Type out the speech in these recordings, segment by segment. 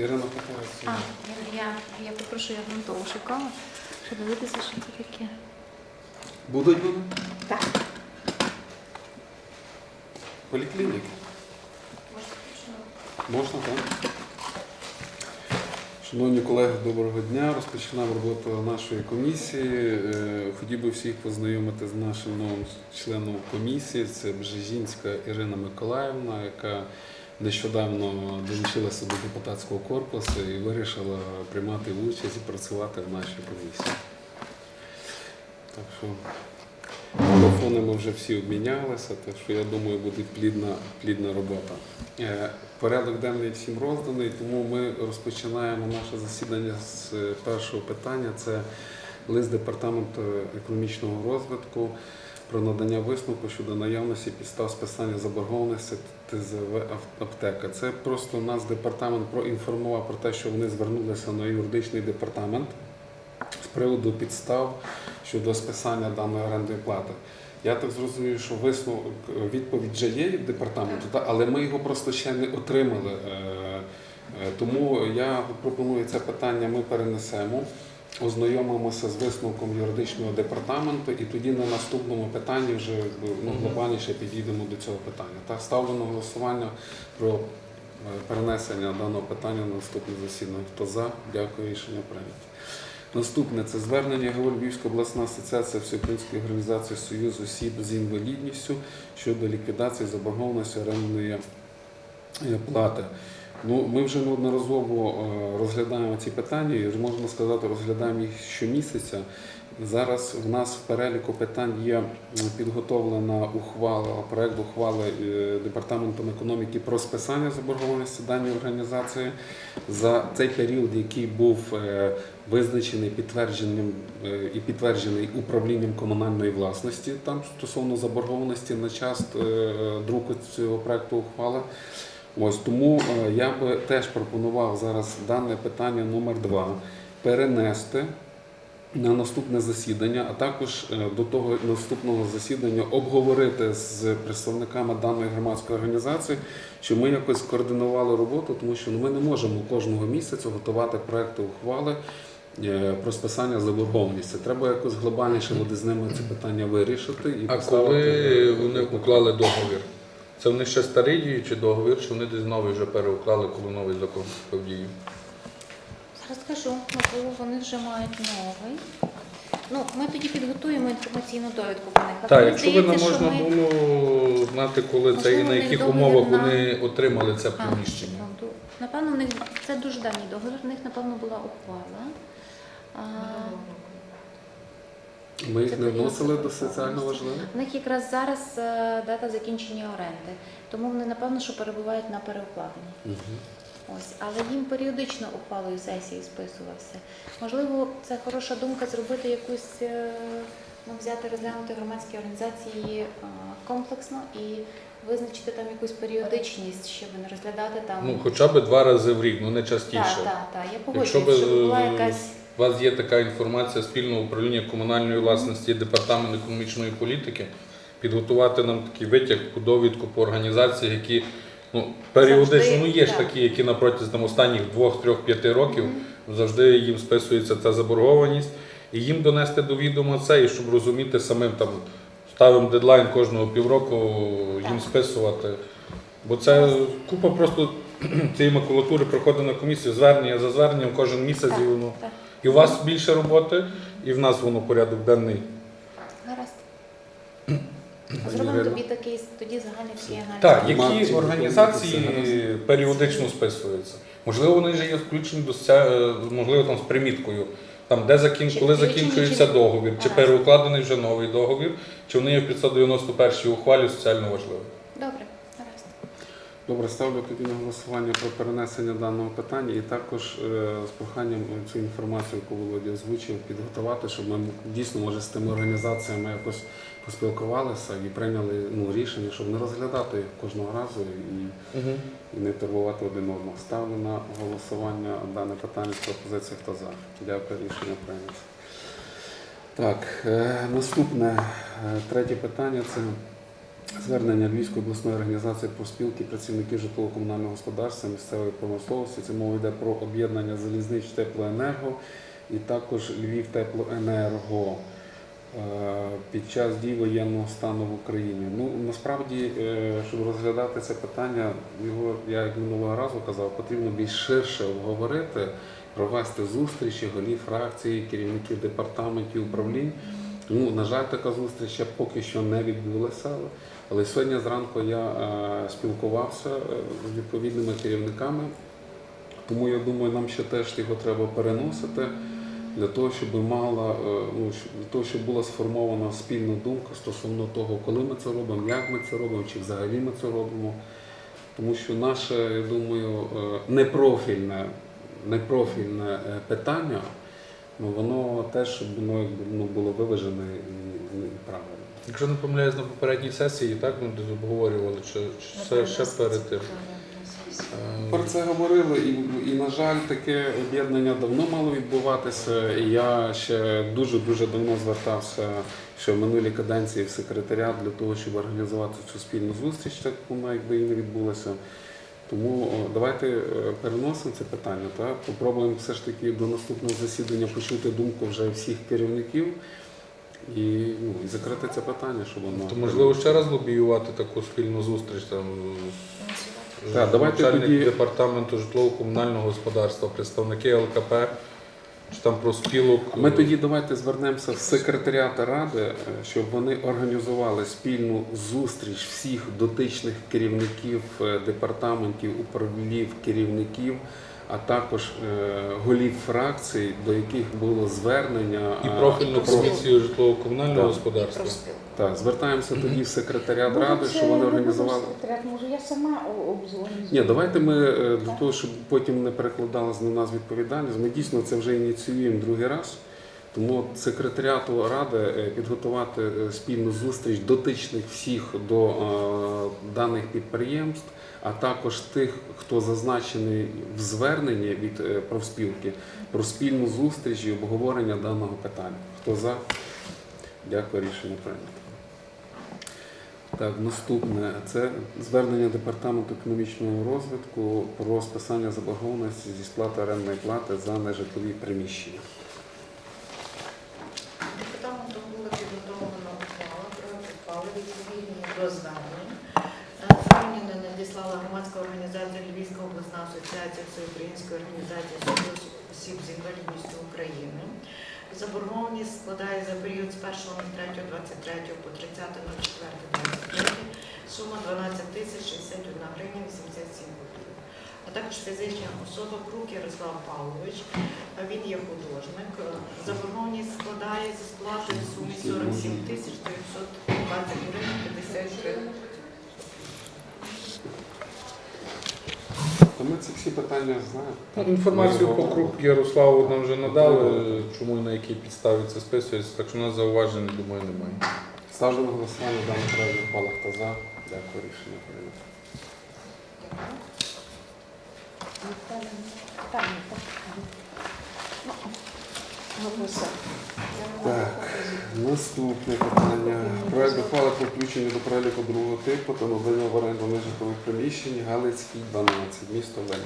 Ірина. А, я, я, я попрошу, я вам того шукала, щоб дивитися, що це таке. Будуть вони? Так. Поліклініки. Можна, так? Шановні колеги, доброго дня. Розпочинаємо роботу нашої комісії. Е, Хотів би всіх познайомити з нашим новим членом комісії. Це Бжежінська Ірина Миколаївна, яка нещодавно долучилася до депутатського корпусу і вирішила приймати участь і працювати в нашій комісії. Так що телефони ми вже всі обмінялися, так що я думаю, буде плідна, плідна робота. Е, Порядок денний всім розданий, тому ми розпочинаємо наше засідання з е, першого питання. Це лист департаменту економічного розвитку про надання висновку щодо наявності підстав списання заборгованості ТЗВ аптека. Це просто нас департамент проінформував про те, що вони звернулися на юридичний департамент з приводу підстав щодо списання даної орендної плати. Я так зрозумів, що висновок відповідь вже є від департаменту, але ми його просто ще не отримали. Е, е, Тому я пропоную це питання ми перенесемо, ознайомимося з висновком юридичного департаменту, і тоді на наступному питанні вже ну, глобальніше підійдемо до цього питання. Так, ставлю на голосування про е, перенесення даного питання на наступне засідання. Хто за? Дякую, рішення прийнято. Наступне це звернення ГО Львівська обласна асоціація Всеукраїнської організації Союз осіб з інвалідністю щодо ліквідації заборгованості орендної е, плати. Ну, ми вже неодноразово е, розглядаємо ці питання, і можна сказати, розглядаємо їх щомісяця. Зараз в нас в переліку питань є підготовлена ухвала, проект ухвали е, департаментом економіки про списання заборгованості даної організації за цей період, який був е, визначений підтвердженням і підтверджений управлінням комунальної власності там стосовно заборгованості на час друку цього проекту ухвали. Ось тому е, я би теж пропонував зараз дане питання номер два перенести на наступне засідання, а також е, до того наступного засідання обговорити з представниками даної громадської організації, щоб ми якось координували роботу, тому що ну, ми не можемо кожного місяця готувати проекти ухвали е, про списання заборгованості. Треба якось глобальніше буде з ними це питання вирішити і А поставити, коли вони уклали договір? Це вони ще старий діючий договір, чи вони десь новий вже переуклали, коли новий закон вступив в дію? Зараз скажу, можливо, вони вже мають новий. Ну, ми тоді підготуємо інформаційну довідку про них. А Так, мені якщо би нам здається, що можна ми- було знати, коли це і Можливо, на в них яких договір умовах на- вони отримали це А, приміщення. секунду. Напевно, в них це дуже давній договір, в них, напевно, була ухвала. А, Ми їх не вносили до соціально важливих. В них якраз зараз е, дата закінчення оренди, тому вони, напевно, що перебувають на переукладенні. Ось, але їм періодично ухвалою сесії списувався. Можливо, це хороша думка зробити якусь, е, ну, взяти, розглянути громадські організації е, комплексно і визначити там якусь періодичність, щоб не розглядати там. Ну, хоча б два рази в рік, ну не частіше. так, так. Я Якщо погоджуюсь, щоб була якась. У вас є така інформація спільного управління комунальної власності і департаменту економічної політики, підготувати нам такий витяг, довідку по організаціях, які ну, періодично ну, є ж такі, які на протязі останніх двох, трьох, п'яти років завжди їм списується ця заборгованість, і їм донести до відома це, і щоб розуміти самим там ставимо дедлайн кожного півроку їм списувати. Бо це купа просто цієї макулатури приходить на комісію, звернення за зверненням кожен місяць Так, і воно. І у вас більше роботи, і в нас воно порядок денний. Гаразд. Зробимо тобі такий тоді загальний всі аналіз. Так, які організації періодично списуються. Можливо, вони вже є включені до е, можливо, там з приміткою. Там, де закін... Коли закінчується договір, чи переукладений вже новий договір, чи вони є в 591 й ухвалі соціально важливо. Добре. Добре, ставлю тоді на голосування про перенесення даного питання і також е, з проханням цю інформацію, яку Володя озвучив, підготувати, щоб ми дійсно може з тими організаціями якось поспілкувалися і прийняли ну, рішення, щоб не розглядати кожного разу і, і не турбувати один одного. Ставлю на голосування дане питання з пропозиції, хто за. Дякую, рішення прийнято. Так, е, наступне, е, третє питання це звернення Львівської обласної організації профспілки працівників житлово-комунального господарства місцевої промисловості. Це мова йде про об'єднання залізнич теплоенерго і також Львів теплоенерго е, під час дій воєнного стану в Україні. Ну насправді, е, щоб розглядати це питання, його я як минулого разу казав, потрібно більш ширше обговорити, провести зустрічі голів фракцій, керівників департаментів управлінь. Ну, на жаль, така зустріч поки що не відбулася. Але- сьогодні зранку я е, спілкувався е, з відповідними керівниками, тому я думаю, нам ще теж його треба переносити для того, щоб мала е, ну, для того, щоб була сформована спільна думка стосовно того, коли ми це робимо, як ми це робимо, чи взагалі ми це робимо. Тому що наше, я думаю, непрофільне, непрофільне питання, ну, воно теж щоб воно якби, ну, було виважене правильно. Якщо не помиляюсь на попередній сесії, так ми обговорювали, чи, чи це ще перед тим. Про це говорили, і, і на жаль, таке об'єднання давно мало відбуватися. І я ще дуже дуже давно звертався ще в минулій каденції в секретаріат для того, щоб організувати цю спільну зустріч, так вона якби і не відбулася. Тому давайте е, переносимо це питання. Та попробуємо все ж таки до наступного засідання почути думку вже всіх керівників і, ну, і закрити це питання, щоб воно То можливо ще раз лобіювати таку спільну зустріч там з Так, давайте начальник тоді- департаменту житлово-комунального господарства, представники ЛКП, чи там профспілок. Ми тоді давайте звернемося в секретаріат ради, е, щоб вони організували спільну зустріч всіх дотичних керівників е, департаментів, управлінь, керівників, а також е, голів фракцій, до яких було звернення. і профільну комісію житлово-комунального Так. господарства. Так, звертаємося тоді в секретаріат Може, ради, щоб вони організували. секретаріат, Може, я сама о- обдзвоню. Ні, давайте ми е, для того, щоб потім не перекладалась на нас відповідальність. Ми дійсно це вже ініціюємо другий раз. Тому секретаріату ради е, підготувати спільну зустріч дотичних всіх до е, даних підприємств, а також тих, хто зазначений в зверненні від е, профспілки про спільну зустріч і обговорення даного питання. Хто за? Дякую, рішення прийнято. Так, наступне це звернення департаменту економічного розвитку про списання заборгованості зі сплати орендної плати за нежитлові приміщення. Департаментом була підготовлена ухвала про ухвали відповідні до звернень. Е, громадська організація Львівська обласна асоціація Всеукраїнської організації осіб з інвалідністю України. Заборгованість складає за період з 1.03.23 по 30.04.23 сума 12 тисяч 61 гривня 87 копійок. А також фізична особа Крук Ярослав Павлович, він є художник. Заборгованість складає зі сплатою в сумі 47 тисяч 920 гривень 50 гривень. То ми ці всі питання знаємо. Ну, Інформацію по круг Ярославу нам вже надали, чому і на якій підставі це списується, так що у нас зауважень, думаю, немає. Ставлю на голосування даний проект ухвали. та за? Дякую, рішення прийнято. Питання, так. Наступне питання. Проект ухвали про включення до переліку другого типу та надання в оренду нежитлових приміщень Галицький 12, місто Вельми.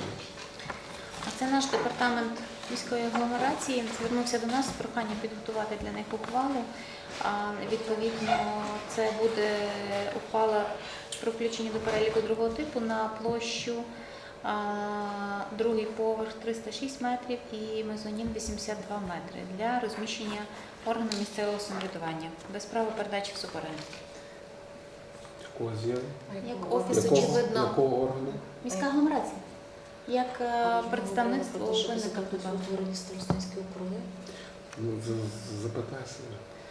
А це наш департамент міської агломерації звернувся до нас з проханням підготувати для них ухвалу. Відповідно, це буде ухвала про включення до переліку другого типу на площу другий поверх 306 метрів і мезонін 82 метри для розміщення органу місцевого самоврядування без права передачі в суборенду. Якого з'яви? Як офіс, Якого, очевидно, якого органу? міська агломерація. Як е, представництво винника права. утворені старостинські округи. Ну, з-.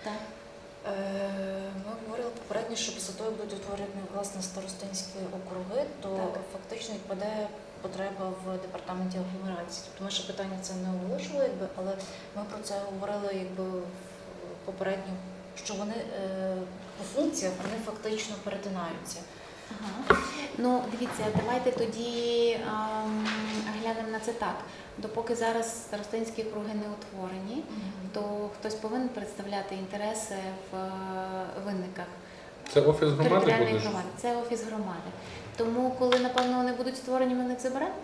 Так. Е, Ми говорили попередньо, що після того будуть утворені власне старостинські округи, то Так. фактично відпаде потреба в департаменті агломерації. Тобто ми ще питання це не оголошували, якби, але ми про це говорили якби попередньо, що вони е, по функціях вони фактично перетинаються. Ага. Ну, дивіться, давайте тоді ем, глянемо на це так. Допоки зараз старостинські круги не утворені, то хтось повинен представляти інтереси в е, винниках. Це офіс громади територіальної буде? громади. Це офіс громади. Тому, коли напевно вони будуть створені, ми них заберемо,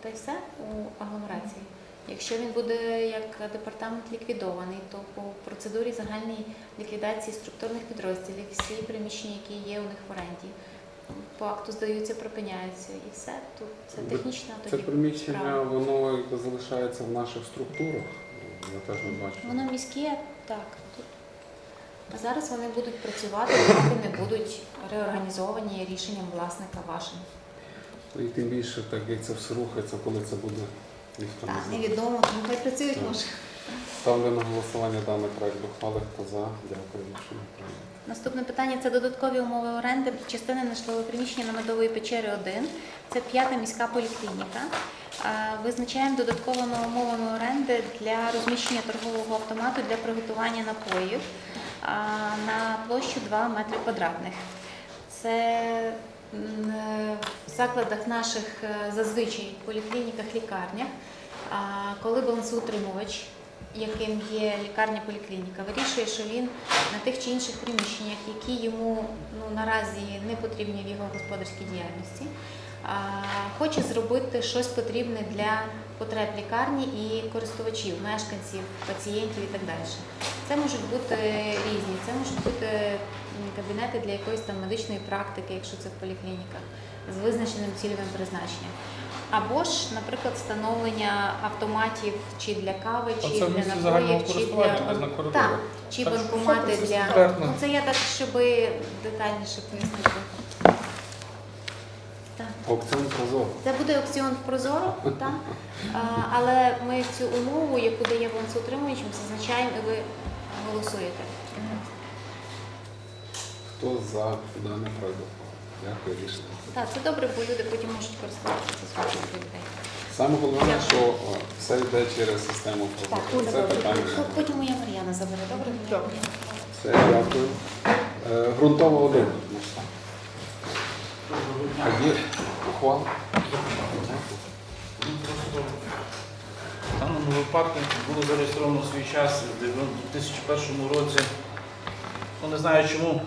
та й все у агломерації. Якщо він буде як департамент ліквідований, то по процедурі загальної ліквідації структурних підрозділів всі приміщення, які є у них в оренді, по акту здаються, припиняються і все. Тут це технічна Це приміщення, справа. воно якби залишається в наших структурах. Я теж не бачу. Воно міське, так. Тут. А зараз вони будуть працювати, поки не будуть реорганізовані рішенням власника вашим. Ну, І тим більше, так як це все рухається, коли це буде ніхто не Так, невідомо, тому хай працюють Так. може. Ставлю на голосування даний проект ухвали. Хто за? Дякую. Рішення прийнято. Наступне питання це додаткові умови оренди частини нежитлового приміщення на Медової печери 1. Це п'ята міська поліклініка. Визначаємо додатковими умовами оренди для розміщення торгового автомату для приготування напоїв на площу 2 метри квадратних. Це е, в закладах наших е, зазвичай поліклініках, лікарнях, коли балансоутримувач, яким є лікарня поліклініка, вирішує, що він на тих чи інших приміщеннях, які йому ну, наразі не потрібні в його господарській діяльності, хоче зробити щось потрібне для потреб лікарні і користувачів, мешканців, пацієнтів і так далі. Це можуть бути різні, це можуть бути кабінети для якоїсь там медичної практики, якщо це в поліклініках, з визначеним цільовим призначенням. Або ж, наприклад, встановлення автоматів чи для кави, чи Оце в для місці загального напоїв, чи користування, для десь на так, чи Так, банкомати це для ну це я так, щоб детальніше пояснити. Так. Аукціон прозоро. Це буде аукціон в Прозоро, так? А, але ми цю умову, яку дає балансоутримуючим, зазначаємо і ви голосуєте. Хто за даний проект ухвали? Дякую. Рішення. Так, це добре, бо люди потім можуть користуватися своїх людей. Саме головне, що о, все йде через систему Так, прозоро. це Це добре. питання. Потім моя Мар'яна забере, добре? Добре. Все, дякую. Е, Грунтово один. А є ухвала? В даному випадку було зареєстровано в свій час в 2001 році. Ну, не знаю чому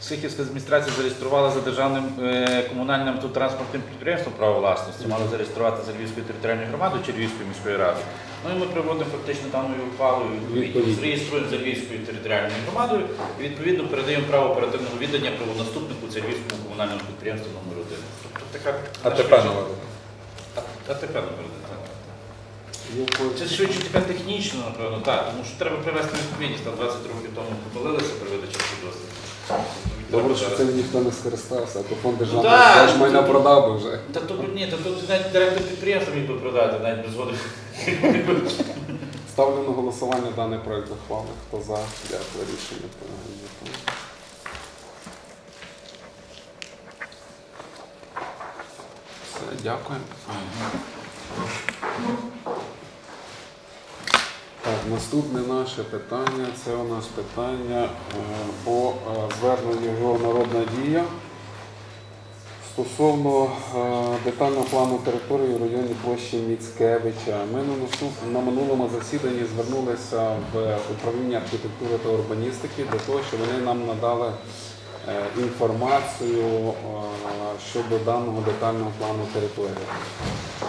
Сихівська адміністрація зареєструвала за державним е, комунальним автотранспортним підприємством право власності, мала зареєструвати за Львівською територіальною громадою чи Львівською міською радою. Ну і ми приводимо фактично даною ухвалою, зареєструємо за Львівською територіальною громадою і відповідно передаємо право оперативного віддання правонаступнику це Львівському комунальному підприємству номер 1 Тобто така А тепер річ- номер. А, тепер номер так. Це швидше така технічно, напевно, так, тому що треба привести відповідність. Там 20 років тому помилилися при видачі свідоцтва. Добре, що цим ніхто не скористався, а то фонд так. державний майна продав би вже. Та тут ні, та тут навіть директор підприємства міг би продати, навіть без згоди. Ставлю на голосування даний проект ухвали. Хто за? Дякую. Рішення прийнято. Все, дякую. Так, наступне наше питання це у нас питання е, по е, зверненню його народна дія стосовно е, детального плану території в районі площі Міцкевича. Ми на, минулому засіданні звернулися в управління архітектури та урбаністики для того, щоб вони нам надали інформацію е, щодо даного детального плану території.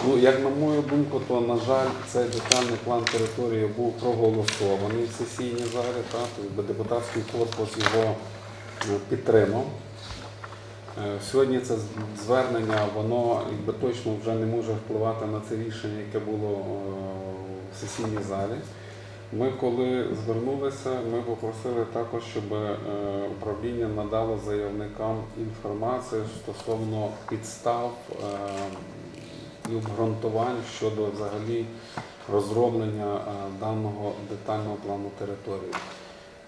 Ну, як на мою думку, то на жаль, цей детальний план території був проголосований в сесійній залі, так, депутатський корпус його е, підтримав. Е, Сьогодні це звернення, воно якби точно вже не може впливати на це рішення, яке було е, в сесійній залі. Ми коли звернулися, ми попросили також, щоб е, управління надало заявникам інформацію стосовно підстав е, і обґрунтувань щодо взагалі розроблення е, даного детального плану території.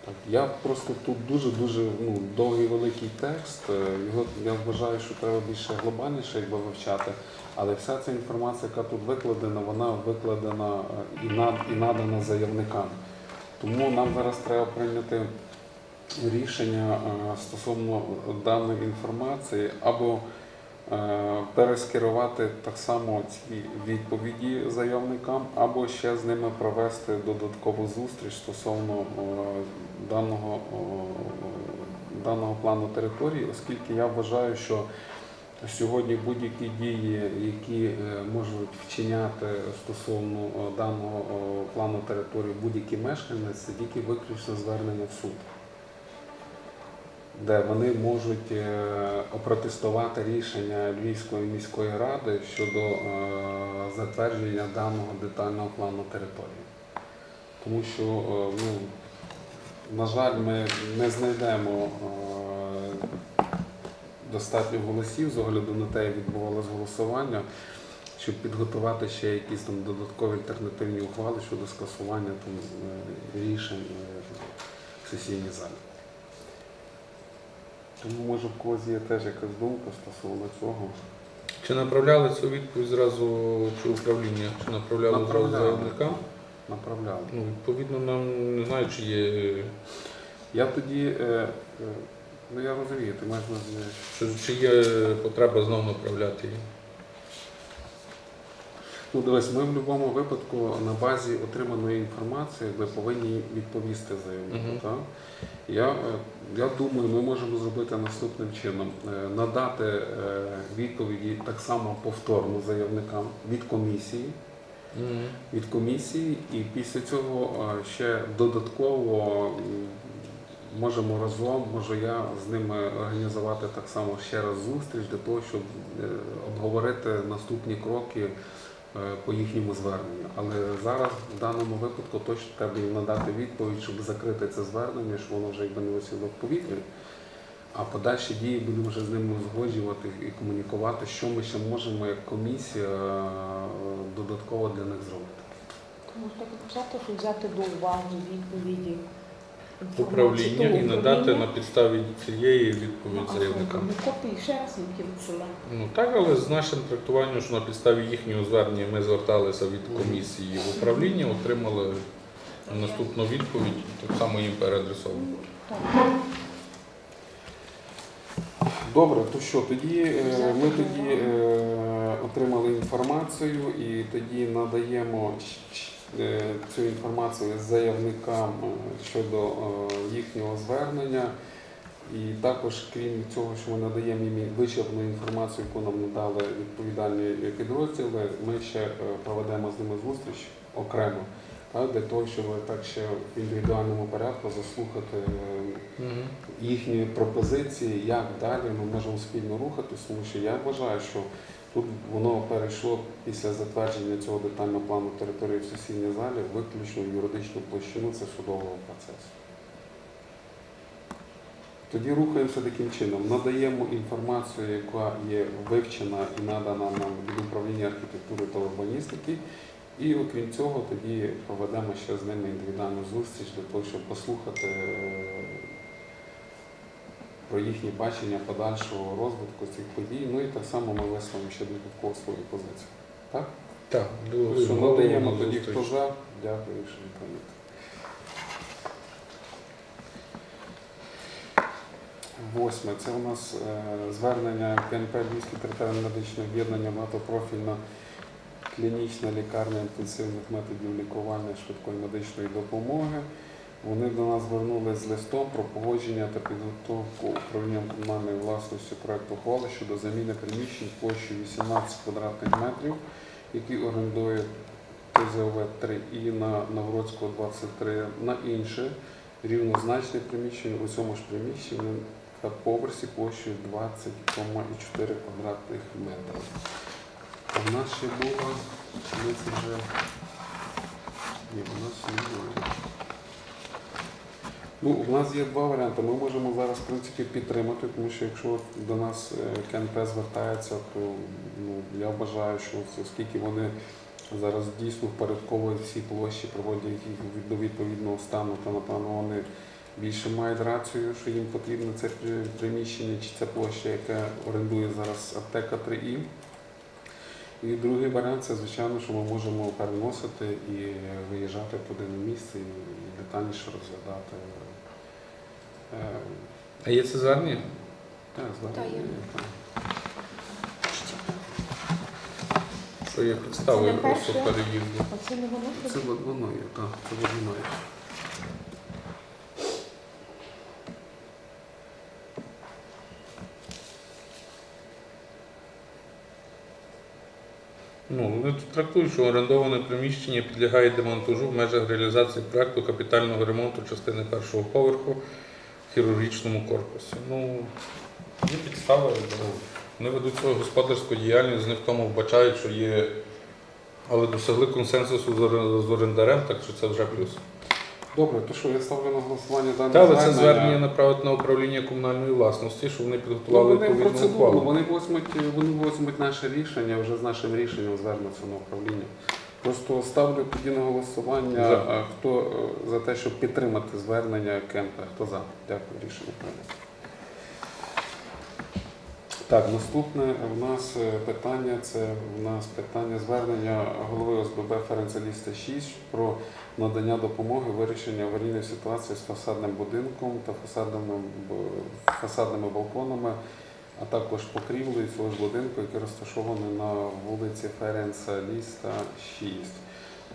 Так, я просто тут дуже дуже ну, довгий великий текст. е, Його я вважаю, що треба більше глобальніше якби вивчати. Але вся ця інформація, яка тут викладена, вона викладена е, і над і надана заявникам. Тому нам зараз треба прийняти рішення е, стосовно даної інформації або перескерувати так само ці відповіді заявникам, або ще з ними провести додаткову зустріч стосовно е, даного, е, даного плану території, оскільки я вважаю, що сьогодні будь-які дії, які е, можуть вчиняти стосовно е, даного е, плану території будь-які мешканець, це тільки виключно звернення в суд, де вони можуть е, опротестувати рішення Львівської міської ради щодо е, затвердження даного детального плану території. Тому що, е, ну, на жаль, ми не знайдемо достатньо голосів з огляду на те, як відбувалося голосування, щоб підготувати ще якісь там додаткові альтернативні ухвали щодо скасування там, рішень в сесійній залі. Тому може в когось є теж якась думка стосовно цього. Чи направляли цю відповідь зразу чи управління, чи направляли зразу Направляли. Направляли. Ну, відповідно, нам не знаю, чи є Я тоді, е, е, ну я розумію, ти маєш на увазі, чи, чи є потреба знову направляти її. Ну, дивись, ми в будь-якому випадку на базі отриманої інформації ви повинні відповісти заявнику. Мгм. Так? Я, е, я думаю, ми можемо зробити наступним чином: Е, надати е, відповіді так само повторно заявникам від комісії. Мгм. Від комісії, і після цього е, ще додатково м, можемо разом, може я з ними організувати так само ще раз зустріч для того, щоб е, обговорити наступні кроки по їхньому зверненню. Але зараз в даному випадку точно треба їм надати відповідь, щоб закрити це звернення, щоб воно вже якби не висіло в повітрі. А подальші дії будемо вже з ними узгоджувати і комунікувати, що ми ще можемо як комісія е, додатково для них зробити. Тому так написати, що взяти до уваги відповіді. Управління і надати на підставі цієї Ну, відповідь заявникам. копії ще раз їм відсилаємо. Ну так, але з нашим трактуванням, що на підставі їхнього звернення ми зверталися від комісії в управління, отримали наступну відповідь, так само їм переадресовано. Добре, то що, тоді е, ми тоді е, отримали інформацію і тоді надаємо цю інформацію заявникам е, щодо е, їхнього звернення. І також, крім цього, що ми надаємо їм вичерпну інформацію, яку нам надали відповідальні підрозділи, ми ще е, проведемо з ними зустріч окремо, так, для того, щоб так ще в індивідуальному порядку заслухати е, їхні пропозиції, як далі ми можемо спільно рухатись, тому що я вважаю, що тут воно перейшло після затвердження цього детального плану території в сесійній залі виключно в юридичну площину це судового процесу. Тоді рухаємося таким чином. Надаємо інформацію, яка є вивчена і надана нам від управління архітектури та урбаністики. І окрім цього, тоді проведемо ще з ними індивідуальну зустріч для того, щоб послухати е, про їхнє бачення подальшого розвитку цих подій. Ну і так само ми висловимо ще додатково свою позицію. Так? Так, Що надаємо тоді, хто за. Дякую, що відповідь. Восьме. Це у нас е, звернення КНП Львівське територіальне медичне об'єднання багатопрофільна клінічна лікарня інтенсивних методів лікування швидкої медичної допомоги. Вони до нас звернулися з листом про погодження та підготовку управлінням комунальної власності проекту ухвали щодо заміни приміщень площею 18 квадратних метрів, які орендує ТЗОВ 3 і на Новгородського 23 на інше рівнозначне приміщення у цьому ж приміщенні та поверсі площею 20,4 квадратних метрів. В нас ще було, ми це вже. Ні, у нас не було. Ну, у нас є два варіанти. Ми можемо зараз, в принципі, підтримати, тому що якщо до нас е, КНП звертається, то ну, я вважаю, що оскільки вони зараз дійсно впорядковують всі площі, проводять їх до відповідного стану, то напевно вони більше мають рацію, що їм потрібно це приміщення чи ця площа, яка орендує зараз аптека 3І. І другий варіант це, звичайно, що ми можемо переносити і виїжджати туди на місце і детальніше розглядати. Е, А є це звернення? так, Та, є. так. Що є підставою Це не просто перше? переїзду? Оце не воно Це воно є, так, це воно є. Ну, вони трактують, що орендоване приміщення підлягає демонтажу в межах реалізації проекту капітального ремонту частини першого поверху хірургічному корпусі. Ну, є підстави, вони ведуть свою господарську діяльність, них в тому вбачають, що є. Але досягли консенсусу з орендарем, так що це вже плюс. Добре, то що я ставлю на голосування дане Та, але це звернення направити на управління комунальної власності, щоб вони Ну, підготували вони відповідну процедуру, ухвалу. вони возьмуть, вони возьмуть наше рішення, вже з нашим рішенням звернуться на управління. Просто ставлю тоді на голосування, За. хто е, за те, щоб підтримати звернення Кемпа. Хто за? Дякую, рішення прийнято. Так, наступне в нас е, питання це в нас питання звернення голови ОСББ Ференцеліста 6 про надання допомоги вирішення аварійної ситуації з фасадним будинком та фасадними, фасадними балконами, а також покрівлею цього ж будинку, який розташований на вулиці Ференца Ліста 6.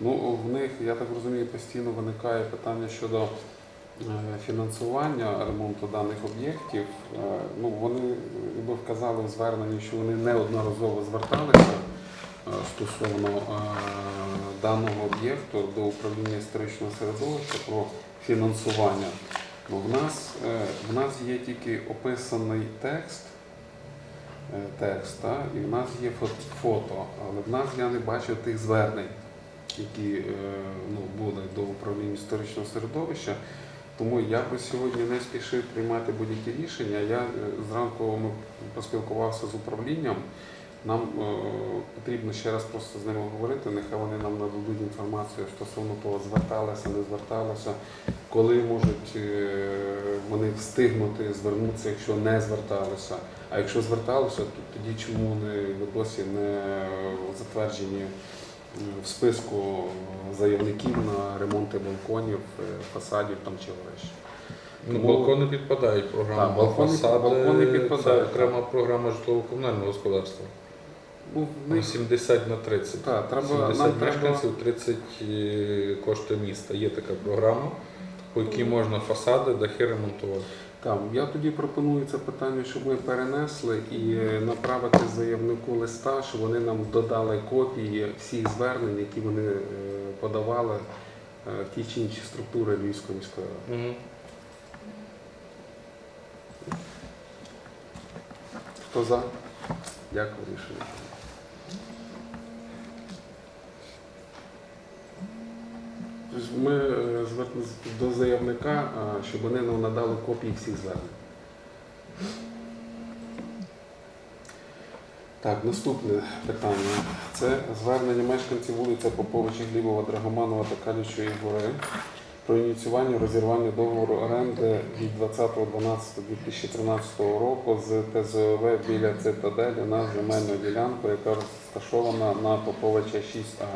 Ну, в них, я так розумію, постійно виникає питання щодо фінансування ремонту даних об'єктів. Е, Ну, вони е, якби вказали в зверненні, що вони неодноразово зверталися е, стосовно е, даного об'єкту до управління історичного середовища про фінансування. Ну, в, нас, е, в нас є тільки описаний текст, е, текст та, і в нас є фо- фото, але в нас я не бачив тих звернень, які е, ну, були до управління історичного середовища. Тому я би сьогодні не спішив приймати будь-які рішення. Я е, зранку ми поспілкувався з управлінням. Нам е, потрібно ще раз просто з ними говорити. Нехай вони нам нададуть інформацію стосовно того, зверталися, не зверталися, коли можуть е, вони встигнути звернутися, якщо не зверталися. А якщо зверталися, то тоді чому вони досі не затверджені в списку заявників на ремонти балконів, е, фасадів там чи врешті. Ну, Тому- балкони підпадають в програму, Так, балкони- фасади балкони це підпадають, окрема програма житлово-комунального господарства. Ну, них 70 на 30. Так, треба, 70 нам мешканців, 30 е, коштує міста. Є така програма, по якій можна фасади, дахи ремонтувати. Там, я тоді пропоную це питання, щоб ми перенесли і е, направити заявнику листа, щоб вони нам додали копії всіх звернень, які вони е, подавали е, в ті чи інші структури Львівської міської ради. Угу. Хто за? Дякую, рішення. Ми е, до заявника, щоб вони нам надали копії всіх звернень. Так, наступне питання. Це звернення мешканців вулиця Поповича Глібова, Драгоманова та Калічої гори про ініціювання розірвання договору оренди від 20.12.2013 року з ТЗОВ біля цитаделі на земельну ділянку, яка розташована на Поповича 6А.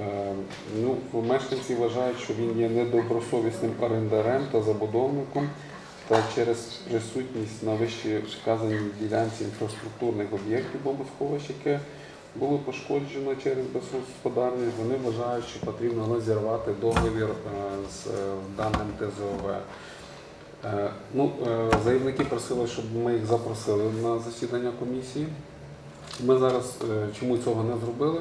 Е, Ну, мешканці вважають, що він є недобросовісним орендарем та забудовником, та через присутність на вищій вказаній ділянці інфраструктурних об'єктів бомбосховищ, яке було пошкоджено через безгосподарність, вони вважають, що потрібно розірвати договір е, з е, даним ТЗОВ. Ну, заявники просили, щоб ми їх запросили на засідання комісії. Ми зараз е, чому цього не зробили,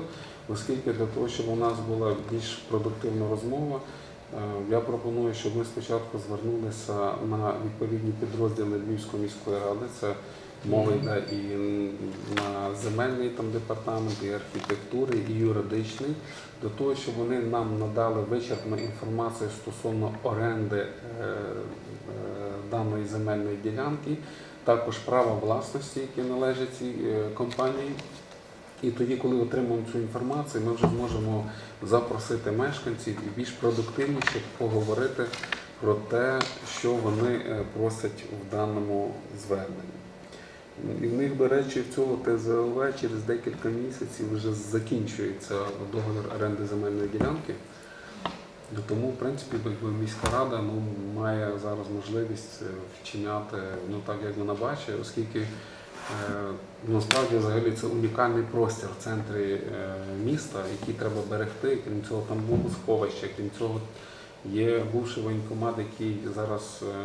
оскільки для того, щоб у нас була більш продуктивна розмова, е, я пропоную, щоб ми спочатку звернулися на відповідні підрозділи Львівської міської ради. Це мова йде і на земельний там департамент, і архітектури, і юридичний, для того, щоб вони нам надали вичерпну інформацію стосовно оренди е, е, даної земельної ділянки, також права власності, які належать цій компанії. І тоді, коли отримаємо цю інформацію, ми вже зможемо запросити мешканців і більш продуктивніше поговорити про те, що вони е, просять в даному зверненні. І в них, до речі, в цього ТЗОВ через декілька місяців вже закінчується договір оренди земельної ділянки. Ну, Тому, в принципі, міська рада ну, має зараз можливість е, вчиняти ну, так, як вона бачить, оскільки насправді взагалі це унікальний простір в центрі е, міста, який треба берегти. Крім цього, там бомбосховище, крім цього, є бувший воєнкомат, який зараз е,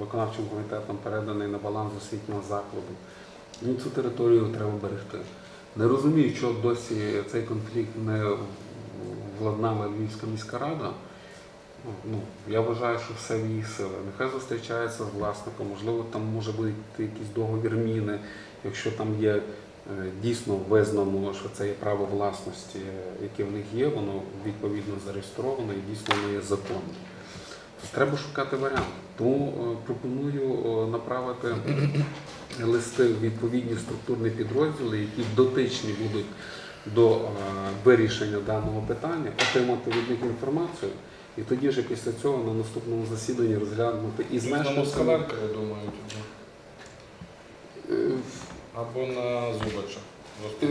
виконавчим комітетом переданий на баланс освітнього закладу. Ну, цю територію треба берегти. Не розумію, чого досі цей конфлікт не владнала Львівська міська рада. Ну, я вважаю, що все в її сили. Нехай зустрічається з власником, можливо, там може бути якийсь договір міни, якщо там є е, дійсно визнано, що це є право власності, яке в них є, воно відповідно зареєстровано і дійсно воно є законне. Треба шукати варіант. Тому е, пропоную е, направити листи в відповідні структурні підрозділи, які дотичні будуть до вирішення даного питання, отримати від них інформацію, і тоді ж після цього на наступному засіданні розглянути і зменшити. Москаленка, я думаю, тоді. Е, Або на Зубача.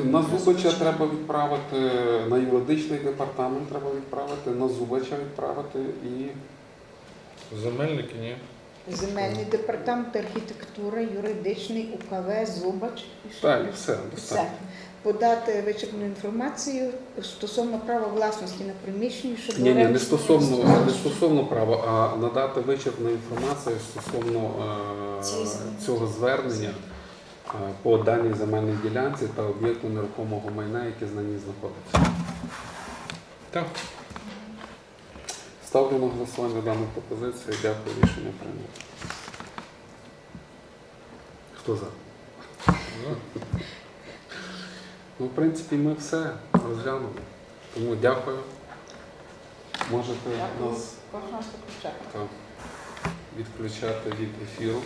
На Зубача треба відправити, на юридичний департамент треба відправити, на Зубача відправити і Земельники, ні. Земельний департамент, архітектура, юридичний, УКВ, Зубач. І так, і все Все. достатньо. Подати вичерпну інформацію стосовно права власності на приміщенні, щоб Ні, ні, не стосовно не стосовно права, а надати вичерпну інформацію стосовно е, цього звернення е, по даній земельній ділянці та об'єкту нерухомого майна, яке на ній знаходиться. Так. Ставлю на голосування дану пропозицію. Дякую, рішення прийнято. Хто за? Ну, в принципі, ми все розглянули. Тому дякую. Можете Дякую. нас так, відключати від ефіру.